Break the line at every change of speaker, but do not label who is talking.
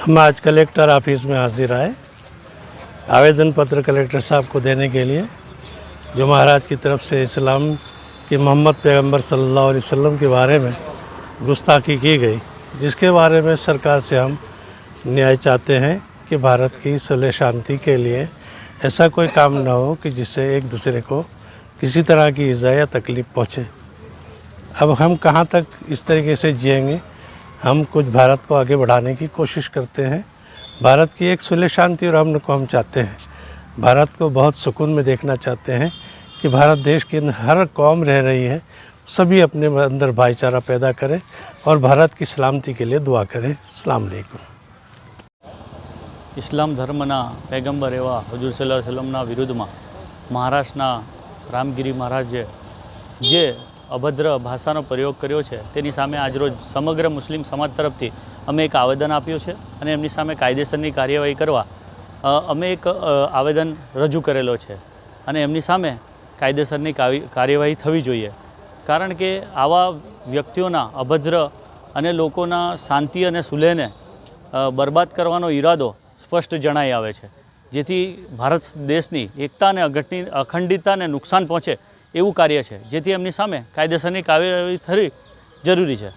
हम आज collector office में हाजिर आए आवेदन पत्र कलेक्टर साहब को देने के लिए, जो महाराज की तरफ़ से इस्लाम के मोहम्मद पैगंबर सल्लल्लाहु अलैहि वसल्लम के बारे में गुस्ताखी की गई, जिसके बारे में सरकार से हम न्याय चाहते हैं कि भारत की सुलह शांति के लिए ऐसा कोई काम ना हो कि जिससे एक दूसरे को किसी तरह की ईज़ा या तकलीफ़ पहुँचे। अब हम कहाँ तक इस तरीके से जिएँगे? हम कुछ भारत को आगे बढ़ाने की कोशिश करते हैं भारत की एक सुलह शांति और अमन को हम चाहते हैं भारत को बहुत सुकून में देखना चाहते हैं कि भारत देश की हर कौम रह रही है सभी अपने अंदर भाईचारा पैदा करें और भारत की सलामती के लिए दुआ करें अस्सलाम वालेकुम
ઇસ્લામ ધર્મના પૈગંબર એવા હજુર સલ્લાહ સલ્લમના વિરુદ્ધમાં મહારાષ્ટ્રના રામગીરી મહારાજે જે અભદ્ર ભાષાનો પ્રયોગ કર્યો છે. તેની સામે આજરોજ સમગ્ર મુસ્લિમ સમાજ તરફથી અમે એક આવેદન આપ્યું છે અને એમની સામે કાયદેસરની કાર્યવાહી કરવા અમે એક આવેદન રજૂ કરેલો છે અને એમની સામે કાયદેસરની કાર્યવાહી થવી જોઈએ. કારણ કે આવા વ્યક્તિઓના અભદ્ર અને લોકોના શાંતિ અને સુલેહને બરબાદ કરવાનો ઈરાદો સ્પષ્ટ જણાઈ આવે છે. જેથી ભારત દેશની એકતા અને અઘટની, અખંડિતતાને નુકસાન પહોંચે એવું કાર્ય છે જેથી એમની સામે કાયદેસરની કાર્યવાહી થવી જરૂરી છે.